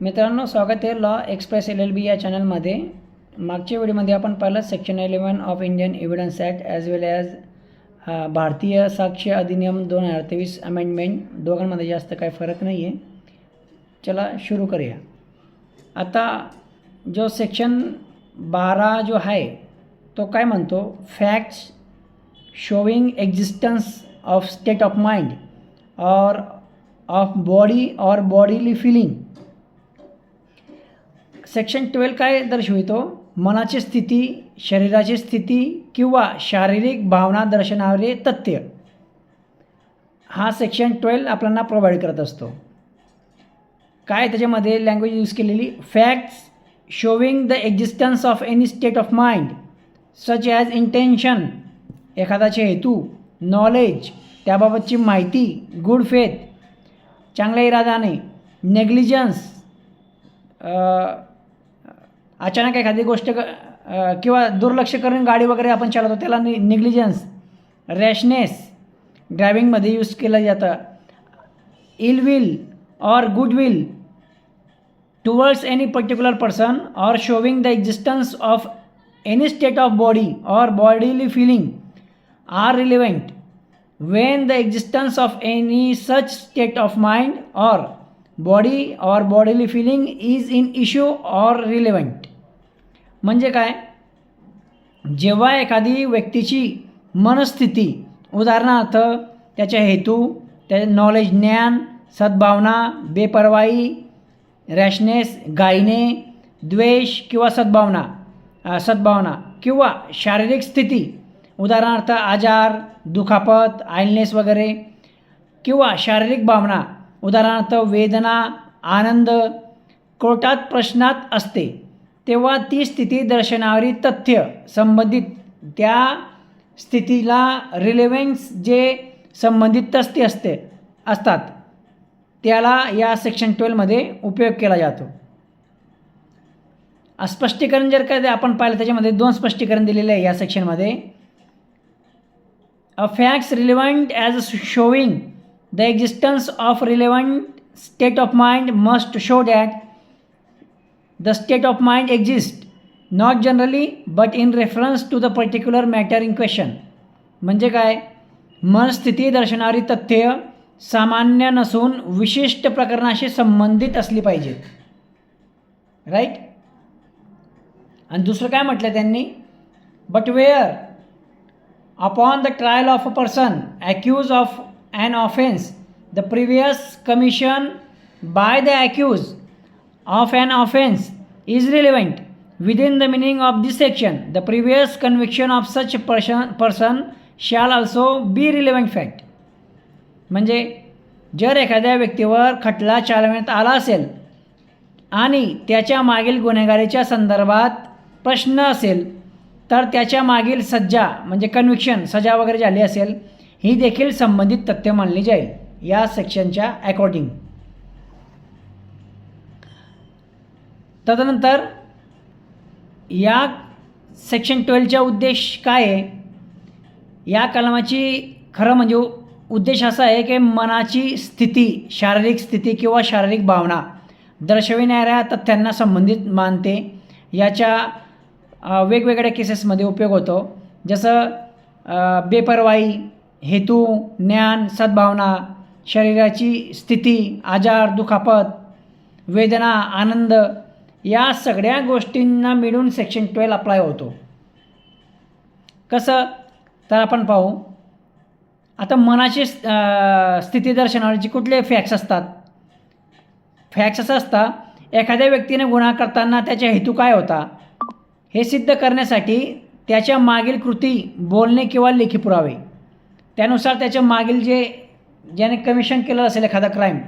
मित्रांनो स्वागत आहे law express L L B या चॅनलमध्ये मागच्या व्हिडिओमध्ये आपण पाहिलं section eleven of Indian evidence act as well as भारतीय साक्ष अधिनियम दोन हजार तेवीस अमेंडमेंट दोघांमध्ये जास्त काही फरक नाही आहे चला सुरू करूया. आता जो सेक्शन बारा जो आहे तो काय म्हणतो? Facts showing existence of state of mind or of body or bodily feeling section twelve काय दर्शवितो? मनाची स्थिती शरीराची स्थिती किंवा शारीरिक भावना दर्शनावरे तथ्य. हा सेक्शन ट्वेल्व आपल्याला प्रोव्हाइड करत असतो. काय त्याच्यामध्ये लँग्वेज यूज केलेली? Facts showing the existence of any state of mind such as intention एखादाचे हेतू नॉलेज त्याबाबतची माहिती गुड फेथ चांगल्या इरादाने नेग्लिजन्स अचानक एखादी गोष्ट क अ, किंवा दुर्लक्ष करून गाडी वगैरे आपण चालवतो त्याला नि निग्लिजन्स रॅशनेस ड्रायविंगमध्ये यूज केलं जातं. Ill will or good will towards any particular person or showing the existence of any state of body or bodily feeling are relevant when the existence of any such state of mind or body or bodily feeling is in issue or relevant म्हणजे काय? जेव्हा एखादी व्यक्तीची मनस्थिती उदाहरणार्थ त्याच्या हेतू त्याचे नॉलेज ज्ञान सद्भावना बेपर्वाई रॅशनेस गायने द्वेष किंवा सद्भावना सद्भावना किंवा शारीरिक स्थिती उदाहरणार्थ आजार दुखापत आयलनेस वगैरे किंवा शारीरिक भावना उदाहरणार्थ वेदना आनंद कोर्टात प्रश्नात असते. तेव्हा ती स्थिती दर्शनावरी तथ्य संबंधित त्या स्थितीला रिलेव्हन्स जे संबंधित तथ्य असते असतात त्याला या सेक्शन ट्वेल्वमध्ये उपयोग केला जातो. स्पष्टीकरण जर का ते आपण पाहिलं त्याच्यामध्ये दोन स्पष्टीकरण दिलेले आहे या सेक्शनमध्ये a facts as a showing the existence of relevant state of mind must show that the state of mind exist not generally but in reference to the particular matter in question म्हणजे काय मन स्थिती दर्शणारी तथ्य सामान्य नसून विशिष्ट प्रकरणाशी संबंधित असली पाहिजेत राईट आणि दुसरं काय म्हटलं त्यांनी but where upon the trial of a person accused of an offence the previous commission by the accused of an offense is relevant within the meaning of this section. The previous conviction of such a person, person shall also be relevant fact. म्हणजे जर एखाद्या व्यक्तीवर खटला चालवण्यात आला असेल आणि त्याच्या मागील गुन्हेगारीच्या संदर्भात प्रश्न असेल तर त्याच्या मागील सज्जा म्हणजे कन्व्हिक्शन सजा वगैरे झाली असेल ही देखील संबंधित तथ्य मानली जाईल या सेक्शनच्या अकॉर्डिंग तदनंतर या सेक्शन ट्वेल्वचा उद्देश काय आहे? या कलमाची खरं म्हणजे उद्देश असा आहे की मनाची स्थिती शारीरिक स्थिती किंवा शारीरिक भावना दर्शविणाऱ्या तथ्यांना संबंधित मानते. याच्या वेगवेगळ्या केसेसमध्ये उपयोग होतो. जसं बेपरवाई हेतू ज्ञान सद्भावना शरीराची स्थिती आजार दुखापत वेदना आनंद या सगळ्या गोष्टींना मिळून सेक्शन ट्वेल्व अप्लाय होतो. कसं? तर आपण पाहू. आता मनाची अ, स्थिती कुठले फॅक्ट्स असतात? फॅक्ट्स असं असतं एखाद्या व्यक्तीने गुन्हा करताना त्याचा हेतू काय होता? हे सिद्ध करण्यासाठी त्याच्या मागील कृती बोलणे किंवा लेखी पुरावे. त्यानुसार त्याच्या मागील जे ज्याने कमिशन केलं असेल एखादा क्राईम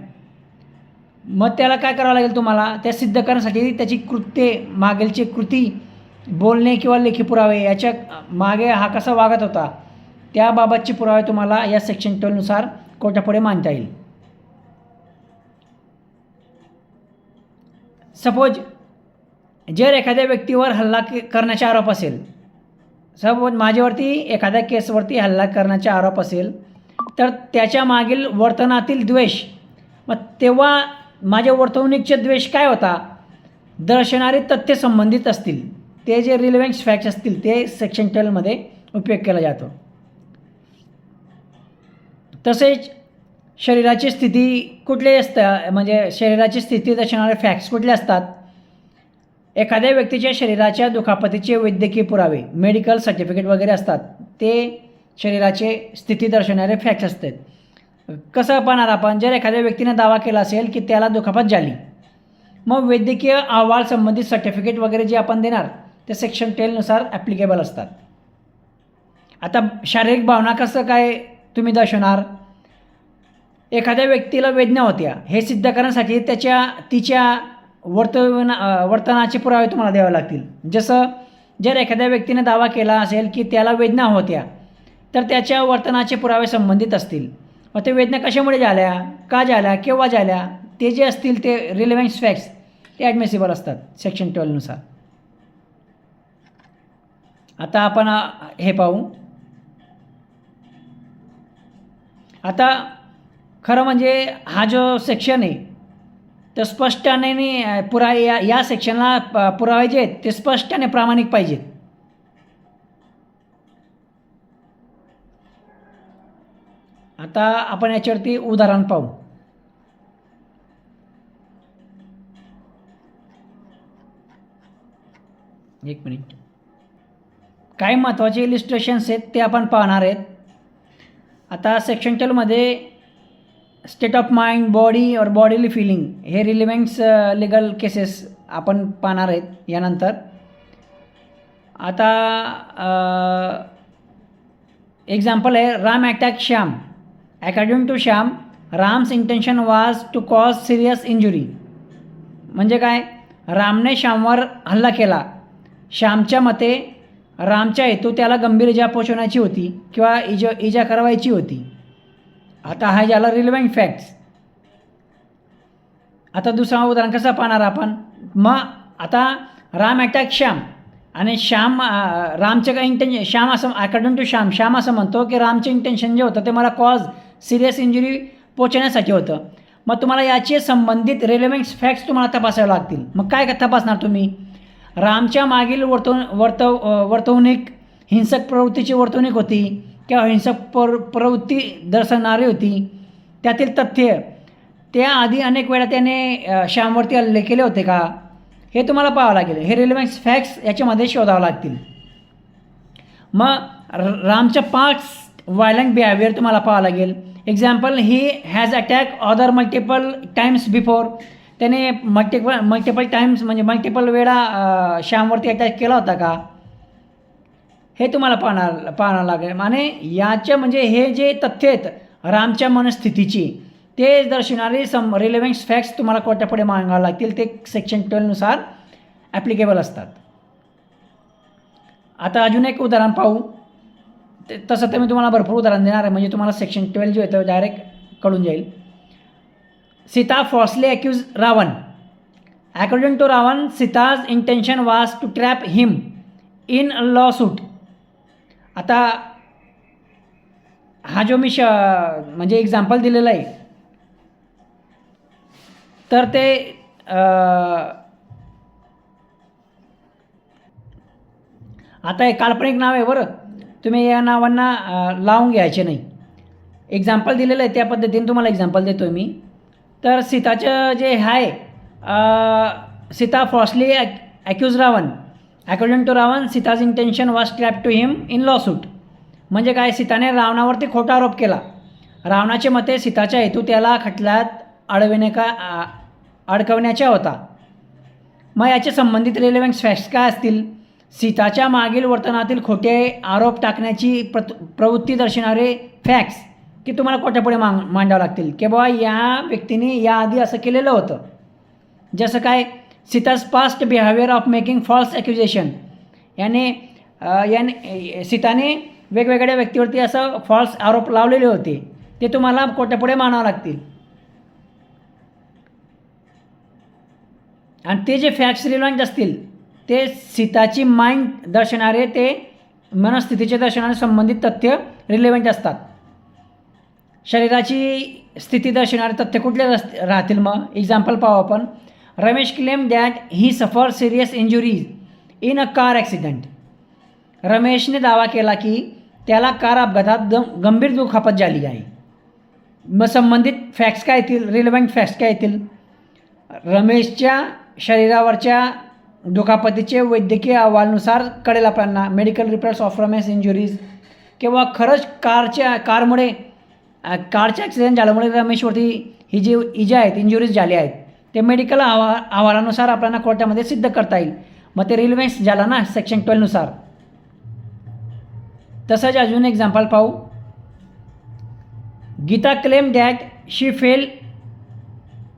मग त्याला काय करावं लागेल तुम्हाला? त्या सिद्ध करण्यासाठी त्याची कृत्ये मागीलची कृती बोलणे किंवा लेखी पुरावे याच्या मागे हा कसा वागत होता? त्याबाबतचे पुरावे तुम्हाला या सेक्शन ट्वेलनुसार कोर्टापुढे मानता येईल. सपोज जर एखाद्या व्यक्तीवर हल्ला करण्याचा आरोप असेल सपोज माझ्यावरती एखाद्या केसवरती हल्ला करण्याचा आरोप असेल तर त्याच्या मागील वर्तनातील द्वेष मग तेव्हा माझ्या वर्तवणुकीचे द्वेष काय होता? दर्शनारे तथ्य संबंधित असतील. ते जे रिलेव्हन्स फॅक्ट्स असतील ते सेक्शन ट्वेल्वमध्ये उपयोग केला जातो. तसेच शरीराची स्थिती कुठली असतं म्हणजे शरीराची स्थिती दर्शवणारे फॅक्ट्स कुठले असतात? एखाद्या व्यक्तीच्या शरीराच्या दुखापतीचे वैद्यकीय पुरावे मेडिकल सर्टिफिकेट वगैरे असतात ते शरीराचे स्थिती दर्शवणारे फॅक्ट्स असतात. कसं पाहणार आपण? जर एखाद्या व्यक्तीने दावा केला असेल की त्याला दुखापत झाली मग वैद्यकीय अहवाल संबंधित सर्टिफिकेट वगैरे जे आपण देणार ते सेक्शन टेलनुसार ॲप्लिकेबल असतात. आता शारीरिक भावना कसं काय तुम्ही दर्शवणार? एखाद्या व्यक्तीला वेदना होत्या हे सिद्ध करण्यासाठी त्याच्या तिच्या वर्तवना वर्तनाचे पुरावे तुम्हाला द्यावे लागतील. जसं जर एखाद्या व्यक्तीने दावा केला असेल की त्याला वेदना होत्या तर त्याच्या वर्तनाचे पुरावे संबंधित असतील. मग ते वेदना कशामुळे झाल्या? का झाल्या? केव्हा झाल्या? ते जे असतील ते रिलेव्हन्स फॅक्ट्स ते ॲडमिसिबल असतात सेक्शन ट्वेल्वनुसार आता आपण हे पाहू. आता खरं म्हणजे हा जो सेक्शन आहे तर स्पष्टाने अ, पुरा या या सेक्शनला प- पुरावे जे आहेत ते स्पष्टपणे प्रामाणिक पाहिजेत. आता आपण याच्यावरती उदाहरण पाहू. एक मिनिट. काही महत्त्वाचे इलिस्ट्रेशन्स आहेत ते आपण पाहणार आहेत. आता सेक्शन टेलमध्ये स्टेट ऑफ माइंड बॉडी और बॉडीली फिलिंग हे रिलिव्हन्स लिगल केसेस आपण पाहणार आहेत यानंतर. आता uh, एक्झाम्पल आहे Ram attack Shyam. According to Shyam Ram's intention was to cause serious injury म्हणजे काय? रामने श्यामवर हल्ला केला. श्यामच्या मते रामच्या हेतू त्याला गंभीर इजा पोचवण्याची होती किंवा इजा इजा करवायची होती. आता हा ज्याला रिलेवंट फॅक्ट्स आता दुसरा उदाहरण कसं पाहणार आपण? मग आता राम अटॅक श्याम. आणि श्याम रामचं काय इंटेन्शन श्याम असं अकॉर्डिंग टू श्याम श्याम असं म्हणतो की रामचं इंटेन्शन जे होतं ते मला कॉज सिरियस इंजुरी पोचण्यासाठी होतं. मग तुम्हाला याचे संबंधित रेलेव्हन्स फॅक्ट्स तुम्हाला तपासावे लागतील. मग काय तपासणार तुम्ही? रामच्या मागील वर्तव वर्तव वर्तवणूक हिंसक प्रवृत्तीची वर्तवणूक होती किंवा हिंसक प्र प्रवृत्ती दर्शवणारी होती. त्यातील तथ्य त्याआधी अनेक वेळा त्याने श्यामवरती हल्ले केले होते का? हे तुम्हाला पाहावं लागेल. हे रिलेव्हन्स फॅक्ट्स याच्यामध्ये शोधावं लागतील. मग र- रामच्या पाच वायलंट बिहेवियर तुम्हाला पाहावं लागेल. Example he has attack other multiple times before त्याने मल्टिपल मल्टिपल टाइम्स म्हणजे मल्टिपल वेळा श्यामवरती अटॅक केला होता का? हे तुम्हाला पाहणार पाहावं लागेल. आणि याच्या म्हणजे हे जे तथ्य आहेत रामच्या मनस्थितीची ते दर्शवणारे सम रिलेव्हन्स फॅक्ट्स तुम्हाला कोर्टापुढे मागावं लागतील. ते सेक्शन ट्वेल्वनुसार ॲप्लिकेबल असतात. आता अजून एक उदाहरण पाहू. ते तसं तर मी तुम्हाला भरपूर उदाहरण देणार आहे. म्हणजे तुम्हाला सेक्शन ट्वेल्व जे होतं डायरेक्ट कळून जाईल. Sita falsely accuse Ravan. According to Ravan Sita's intention was to trap him in lawsuit आता हा जो मी श म्हणजे एक्झाम्पल दिलेला आहे तर ते अं, आता हे काल्पनिक नाव आहे बरं. तुम्ही या नावांना लावून घ्यायचे नाही. एक्झाम्पल दिलेलं आहे त्या पद्धतीने तुम्हाला एक्झाम्पल देतो आहे मी. तर सीताचं जे आहे Sita Sita ॲक accuse Ravan. According to Ravan Sita's intention was trap to him in lawsuit म्हणजे काय? सीताने रावणावरती खोटा आरोप केला. रावणाचे मते सीताच्या हेतू त्याला खटल्यात अडविणे का आ- अडकवण्याचा होता. मग याचे संबंधित रिलेव्हन्स फॅक्ट्स काय असतील? सीताच्या मागील वर्तनातील खोटे आरोप टाकण्याची प्रत प्रवृत्ती दर्शवणारे फॅक्स की तुम्हाला कोट्यापुढे मांग मांडावं लागतील. की बाबा या व्यक्तीने याआधी असं केलेलं होतं. जसं काय Sita's past behaviour of making false accusation याने याने सीताने वेगवेगळ्या व्यक्तीवरती असं फॉल्स आरोप लावलेले होते. ते तुम्हाला कोट्यापुढे मानावं लागतील. आणि ते जे फॅक्ट्स रिलॉन्ट असतील ते सीताची माइंड दर्शणारे ते मनस्थितीचे दर्शनाने संबंधित तथ्य रिलेव्हंट असतात. शरीराची स्थिती दर्शणारे तथ्य कुठले रस राहतील मग? एक्झाम्पल पाहू आपण. Ramesh claim that he suffer serious injuries in a car accident रमेशने दावा केला की त्याला कार अपघातात ग गंभीर दुखापत झाली आहे. मग संबंधित फॅक्ट्स काय येतील? रिलेवंट फॅक्ट्स काय येतील? रमेशच्या शरीरावरच्या दुखापतीचे वैद्यकीय अहवालनुसार कळेल आपल्याला medical reports of Ramesh injuries किंवा खरंच कारच्या कारमुळे कारच्या ॲक्सिडेंट झाल्यामुळे रमेशवरती ही जी इजा आहेत इंजुरीज झाल्या आहेत ते मेडिकल अहवा अहवालानुसार आपल्याला कोर्टामध्ये सिद्ध करता येईल. मग ते रिलेवन्स झाला ना सेक्शन ट्वेल्वनुसार तसंच अजून एक्झाम्पल पाहू. Gita claim that she fell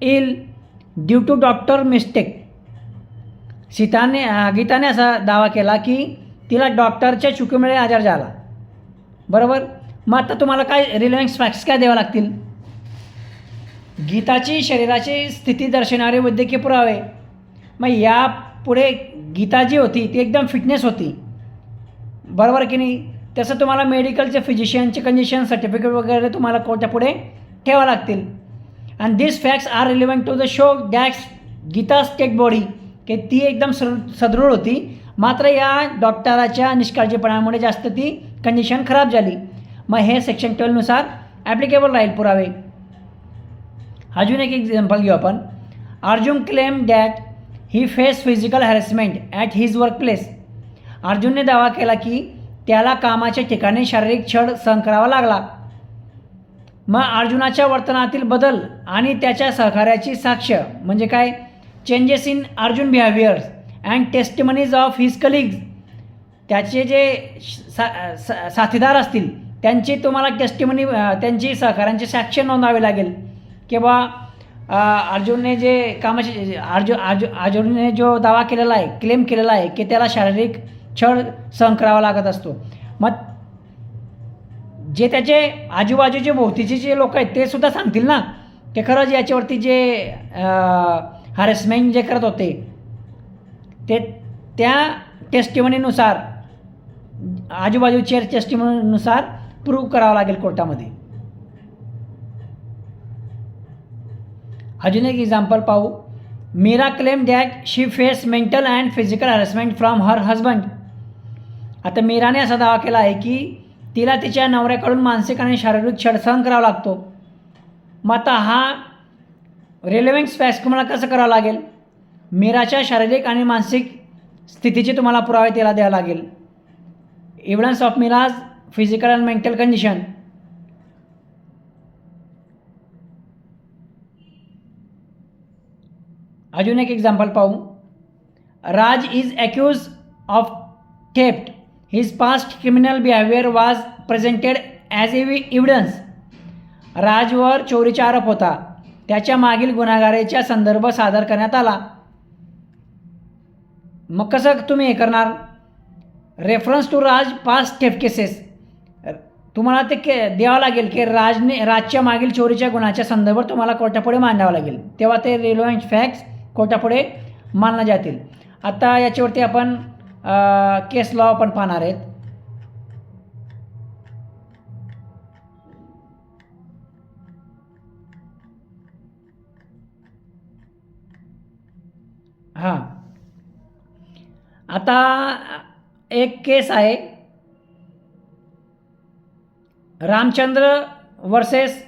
ill due to doctor mistake सीताने गीताने असा दावा केला की तिला डॉक्टरच्या चुकीमुळे आजार झाला. बरोबर? मग आता तुम्हाला काय रिलेवन्स फॅक्ट्स काय द्यावं लागतील? गीताची शरीराची स्थिती दर्शवणारे वैद्यकीय पुरावे. मग यापुढे गीता जी होती ती एकदम फिटनेस होती. बरोबर की नाही? तसं तुम्हाला मेडिकलचे फिजिशियनचे कंडिशन सर्टिफिकेट वगैरे तुम्हाला कोर्टापुढे ठेवावं लागतील. And this facts are relevant to the show डॅक्स Gita state body की ती एकदम सर सदृढ होती. मात्र या डॉक्टराच्या निष्काळजीपणामुळे जास्त ती कंडिशन खराब झाली. मग हे सेक्शन ट्वेल्वनुसार ॲप्लिकेबल राहील पुरावे. अजून एक एक्झाम्पल घेऊ आपण. Arjun claim that he face physical harassment at his workplace अर्जुनने दावा केला की त्याला कामाच्या ठिकाणी शारीरिक छळ सहन करावा लागला. मग अर्जुनाच्या वर्तनातील बदल आणि त्याच्या सहकार्याची साक्ष म्हणजे काय? Changes in Arjun behaviours and testimonies of his colleagues त्याचे जे सा साथीदार असतील त्यांची तुम्हाला टेस्टिमनी त्यांची सहकाऱ्यांची साक्ष नोंदावी लागेल. किंवा अर्जुनने जे कामाचे अर्जुन अर्जु अर्जुनने जो दावा केलेला आहे क्लेम केलेला आहे की त्याला शारीरिक छळ सहन करावा लागत असतो. मग जे त्याचे आजूबाजूचे भोवतीचे जे लोक आहेत ते सुद्धा सांगतील ना? की खरंच याच्यावरती जे हॅरेसमेंट जे करत होते ते त्या टेस्टिमनीनुसार आजूबाजूच्या टेस्टिमनीनुसार प्रूव्ह करावं लागेल कोर्टामध्ये. अजून एक एक्झाम्पल पाहू. Meera claim that she face mental and physical harassment from her husband आता मीराने असा दावा केला आहे की तिला तिच्या नवऱ्याकडून मानसिक आणि शारीरिक छळ सहन करावा लागतो. मग आता हा रेलेव्हन्स स्पॅस तुम्हाला कसं करावं लागेल? मीराच्या शारीरिक आणि मानसिक स्थितीचे तुम्हाला पुरावे त्याला द्यावं लागेल. Evidence of Meera's physical and mental condition अजून एक एक्झाम्पल पाहू. Raj is accuse of theft his past criminal behaviour was presented as a evidence राजवर चोरीचा आरोप होता. त्याच्या मागील गुन्हेगारीचा संदर्भ सादर करण्यात आला. मग कसं तुम्ही हे करणार? रेफरन्स टू राज पाच स्टेप केसेस तुम्हाला ते के द्यावं लागेल की राजने राजच्या मागील चोरीच्या गुन्ह्याच्या संदर्भात तुम्हाला कोर्टापुढे मांडावं लागेल. तेव्हा ते रिलेव्हंट फॅक्ट्स कोर्टापुढे मानल्या जातील आता याच्यावरती आपण केस लॉ आपण पाहणार आहेत. हां. आता एक केस आहे. Ramchandra versus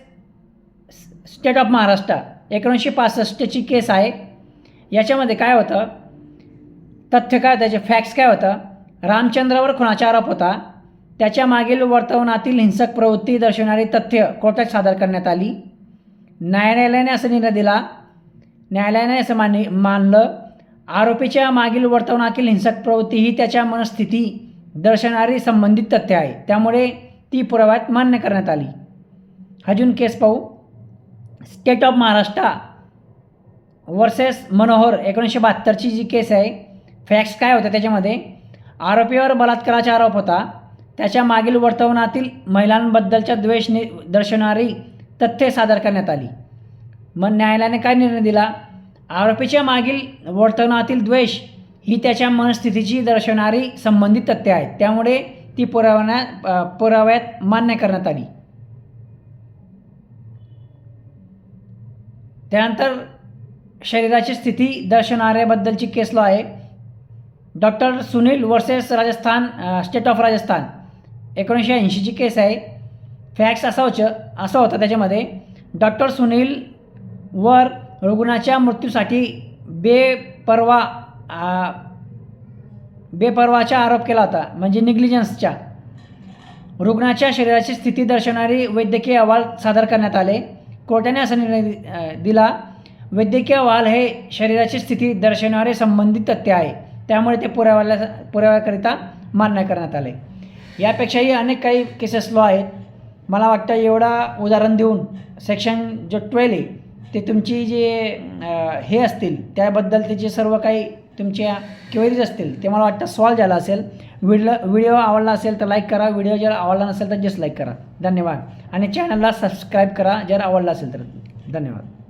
state of Maharashtra एकोणीसशे पासष्टची केस आहे. याच्यामध्ये काय होतं? तथ्य काय त्याचे फॅक्ट्स काय होतं? रामचंद्रावर खुनाचा आरोप होता. त्याच्या मागील वर्तवनातील हिंसक प्रवृत्ती दर्शवणारी तथ्य कोर्टात सादर करण्यात आली. न्यायालयाने असा निर्णय दिला. न्यायालयाने असं मान मानलं. आरोपीच्या मागील वर्तवणातील हिंसक प्रवृत्ती ही त्याच्या मनस्थिती दर्शणारी संबंधित तथ्य आहे. त्यामुळे ती पुराव्यात मान्य करण्यात आली. अजून केस पाहू. State of Maharashtra versus Manohar एकोणीसशे बहात्तरची जी केस आहे फॅक्ट्स काय होतं त्याच्यामध्ये? आरोपीवर बलात्काराचा आरोप होता. त्याच्या मागील वर्तवनातील महिलांबद्दलच्या द्वेष नि दर्शवणारी तथ्ये सादर करण्यात आली. मग न्यायालयाने काय निर्णय दिला? आरोपीच्या मागील वर्तनातील द्वेष ही त्याच्या मनस्थितीची दर्शवणारी संबंधित तथ्य आहेत. त्यामुळे ती पुरावण्या पुराव्यात मान्य करण्यात आली. त्यानंतर शरीराची स्थिती दर्शवणाऱ्याबद्दलची केस लॉ आहे. Doctor Sunil versus Rajasthan state of Rajasthan एकोणीसशे ऐंशीची केस आहे. फॅक्स असा होच असा होता त्याच्यामध्ये. डॉक्टर सुनील वर रुग्णाच्या मृत्यूसाठी बेपर्वा बेपर्वाचा बेपरवाचा आरोप केला होता म्हणजे निग्लिजन्सच्या रुग्णाच्या शरीराची स्थिती दर्शवणारी वैद्यकीय अहवाल सादर करण्यात आले. कोर्टाने असा निर्णय दि- दिला वैद्यकीय अहवाल हे शरीराची स्थिती दर्शवणारे संबंधित तथ्य आहे. त्यामुळे ते पुराव्याला पुराव्याकरिता मान्य करण्यात आले. यापेक्षाही अनेक काही केसेस लॉ आहेत. मला वाटतं एवढा उदाहरण देऊन सेक्शन जो ट्वेल्व आहे ते तुमची जे हे असतील त्याबद्दल त्याचे सर्व काही तुमच्या क्वेरीज असतील ते मला वाटतं सॉल्व झाला असेल. व्हिडिओ व्हिडिओ आवडला असेल तर लाईक करा. व्हिडिओ जर आवडला नसेल तर जस्ट लाईक करा. धन्यवाद. आणि चॅनलला सबस्क्राईब करा. जर आवडला असेल तर धन्यवाद.